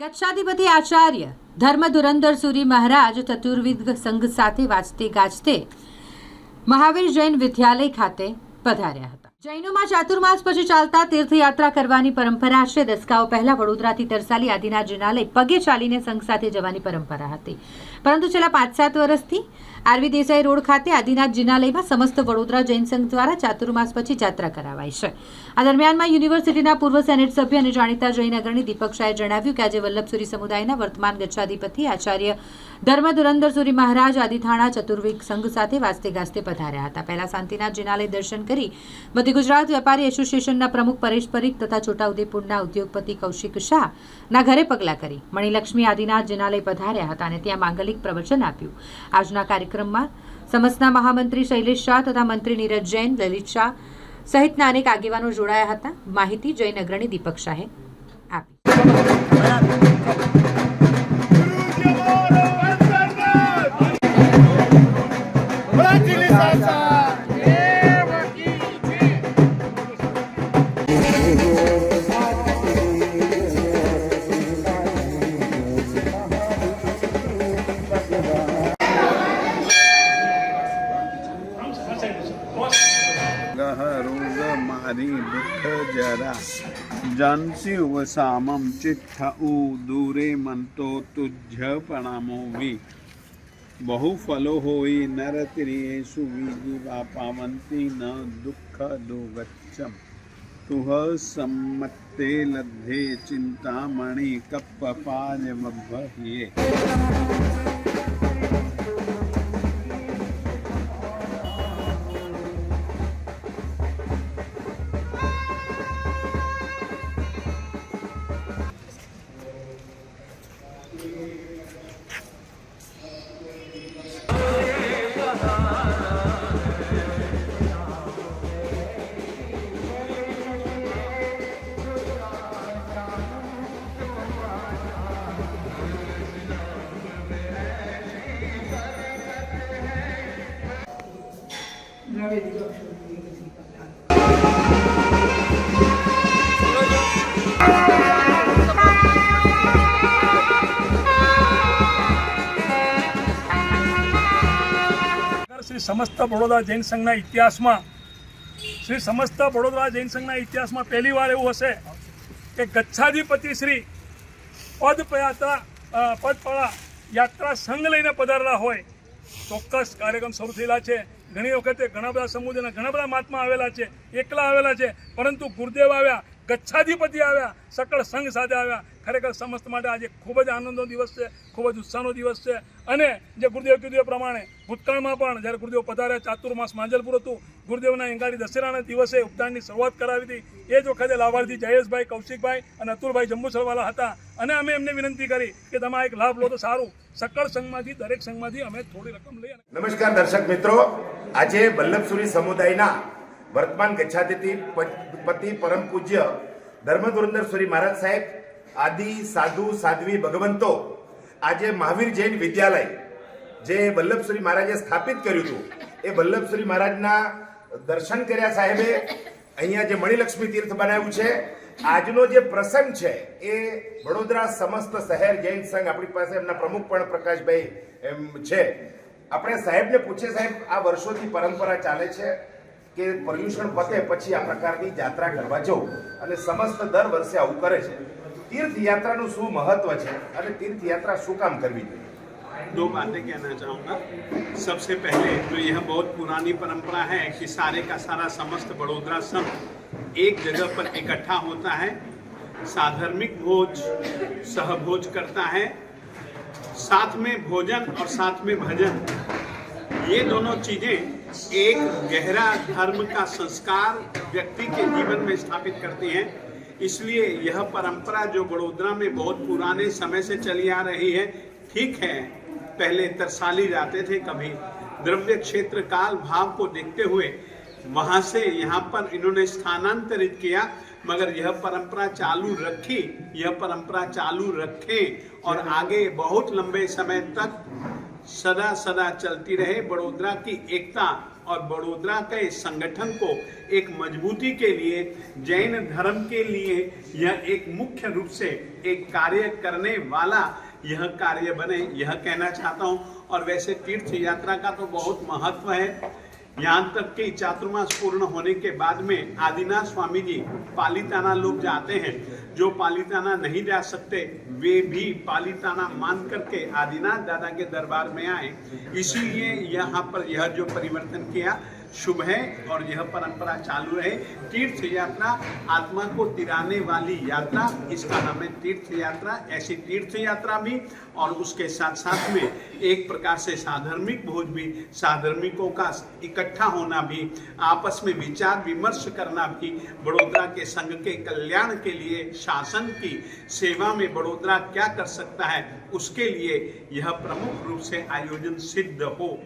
કચ્છાધિપતિ આચાર્ય ધર્મ ધુરંધર સુરી મહારાજ ચતુર્વિદ સંઘ સાથે વાંચતે ગાજતે મહાવીર જૈન વિદ્યાલય ખાતે પધાર્યા હતા. જૈનોમાં ચાતુર્માસ પછી ચાલતા તીર્થયાત્રા કરવાની પરંપરા છે. દસકાઓ પહેલા વડોદરાથી તરસાલી આદિના જિનાલય પગે ચાલીને સંઘ સાથે જવાની પરંપરા હતી. પરંતુ છેલ્લા પાંચ સાત વર્ષથી આરવી દેસાઈ રોડ ખાતે આદિનાથ જિનાલયમાં સમસ્ત વડોદરા જૈન સંઘ દ્વારા ચાતુર્માસ પછી જાત્રા કરાવાય છે. આ દરમિયાનમાં યુનિવર્સિટીના પૂર્વ સેનેટ સભ્ય અને જાણીતા જૈન અગ્રણી દીપક શાહે જણાવ્યું કે આજે વલ્લભસુરી સમુદાયના વર્તમાન ગચ્છાધિપતિ આચાર્ય ધર્મ ધુરંધર સુરી મહારાજ આદિથાણા ચતુર્વિક સંઘ સાથે વાસ્તે ગાસ્તે પધાર્યા હતા. પહેલા શાંતિનાથ જિનાલય દર્શન કરી મધ્ય ગુજરાત વેપારી એસોસિએશનના પ્રમુખ પરેશ પરીખ તથા છોટાઉદેપુરના ઉદ્યોગપતિ કૌશિક શાહના ઘરે પગલાં કરી મણિલક્ષ્મી આદિનાથ જનાલય પધાર્યા હતા અને ત્યાં માંગલિક પ્રવચન આપ્યું આજના કાર્યક્રમમાં સમસ્તના મહામંત્રી શૈલેષ શાહ તથા મંત્રી નીરજ જૈન લલિત શાહ સહિતના અનેક આગેવાનો જોડાયા હતા માહિતી જૈન અગ્રણી દીપક શાહે આપી ગહરોગ મારી દુઃખ જરા જનશિવ સામમ ચિત્ત ઉ દૂરે મંતો તુજ્ય પ્રણામો વી બહુ ફલો હોય નર ત્રિયેશુ વિજીવા પાવંતી ન દુઃખ દુગચ્છમ તુહ સંમત્તે લબ્ધે ચિંતામણિ કપ્પપાજ વભ્યે શ્રી સમસ્ત વડોદરા જૈન સંઘના ઇતિહાસમાં, શ્રી સમસ્ત વડોદરા જૈન સંઘના ઇતિહાસમાં પહેલી વાર એવું હશે કે ગચ્છાધિપતિ શ્રી પદયાત્રા પદપળા યાત્રા સંઘ લઈને પધારેલા હોય. ચોક્કસ કાર્યક્રમ શરૂ થયેલા છે. ઘણી વખતે ઘણા બધા સમુદાયના ઘણા બધા મહાત્મા આવેલા છે, એકલા આવેલા છે, પરંતુ ગુરુદેવ આવ્યા, ગચ્છાધિપતિ આવ્યા, સકળ સંઘ સાથે આવ્યા. ખરેખર સમસ્ત માટે આજે ખૂબ જ આનંદનો દિવસ છે, ખૂબ જ ઉત્સાહનો દિવસ છે. અને જે ગુરુદેવ કીધું પ્રમાણે, ભૂતકાળમાં પણ જ્યારે ગુરુદેવ પધાર્યા ચાતુર્માસ માંજલપુર હતું, ગુરુદેવના એંગાડી દશેરાના દિવસે ઉપદાનની શરૂઆત કરાવી હતી. એ જ વખતે લાભાર્થી જયેશભાઈ, કૌશિકભાઈ અને અતુલભાઈ જંબુસરવાલા હતા. અને અમે એમને વિનંતી કરી કે તમે એક લાભ લો તો સારું. સકળ સંઘમાંથી, દરેક સંઘમાંથી અમે થોડી રકમ લઈ નમસ્કાર દર્શક મિત્રો. આજે વલ્લભસુરી સમુદાયના વર્તમાન ગચ્છાતિથિ પતિ પરમ પૂજ્ય ધર્મધુરંદરસુરી મહારાજ સાહેબ, આદિ, સાધુ, સાધ્વી, ભગવંતો, આજે મહાવીર જૈન વિદ્યાલય જે વલ્લભસુરી મહારાજે સ્થાપિત કર્યું હતું, એ વલ્લભસુરી મહારાજના દર્શન કર્યા સાહેબે અહીંયા જે મણિલક્ષ્મી તીર્થ બનાવ્યું છે, આજનો જે પ્રસંગ છે એ વડોદરા સમસ્ત શહેર જૈન સંઘ આપણી પાસે એમના પ્રમુખ પણ પ્રકાશભાઈ એમ છે. આપણે સાહેબને પૂછીએ સાહેબ આ વર્ષોથી પરંપરા ચાલે છે કે પર્યુષણ પતે પછી આ પ્રકારની યાત્રા કરવા જવું અને સમસ્ત દર વર્ષે આવું કરે છે તીર્થયાત્રાનું શું મહત્વ છે અને તીર્થયાત્રા શું કામ કરવી જોઈએ दो बातें कहना चाहूँगा सबसे पहले तो यह बहुत पुरानी परंपरा है कि सारे का सारा समस्त बड़ोदरा संघ एक जगह पर इकट्ठा होता है साधर्मिक भोज सहभोज करता है साथ में भोजन और साथ में भजन। ये दोनों चीज़ें एक गहरा धर्म का संस्कार व्यक्ति के जीवन में स्थापित करती हैं। इसलिए यह परंपरा जो बड़ोदरा में बहुत पुराने समय से चली आ रही है, ठीक है। पहले तरसाली जाते थे कभी। द्रव्य क्षेत्र काल भाव को देखते हुए वहाँ से यहाँ पर इन्होंने स्थानांतरित किया, मगर यह परंपरा चालू रखी, यह परंपरा चालू रखे और आगे बहुत लंबे समय तक सदा सदा चलती रहे। बड़ोदरा की एकता और बड़ोदरा के संगठन को एक मजबूती के लिए, जैन धर्म के लिए यह एक मुख्य रूप से एक कार्य करने वाला यह कार्य बने, यह कहना चाहता हूँ। और वैसे तीर्थ यात्रा का तो बहुत महत्व है। यहाँ तक कि चातुर्मास पूर्ण होने के बाद में आदिनाथ स्वामी जी पालीताना लोग जाते हैं। जो पालीताना नहीं जा सकते, वे भी पालीताना मान करके आदिनाथ दादा के दरबार में आए। इसीलिए यहाँ पर यह जो परिवर्तन किया शुभ है और यह परंपरा चालू रहे। तीर्थ यात्रा आत्मा को तिराने वाली यात्रा, इसका नाम है तीर्थ यात्रा ऐसी तीर्थ यात्रा भी। और उसके साथ साथ में एक प्रकार से साधर्मिक भोज भी, साधर्मिकों का इकट्ठा होना भी, आपस में विचार विमर्श करना भी। बड़ोदरा के संघ के कल्याण के लिए, शासन की सेवा में बड़ोदरा क्या कर सकता है, उसके लिए यह प्रमुख रूप से आयोजन सिद्ध हो।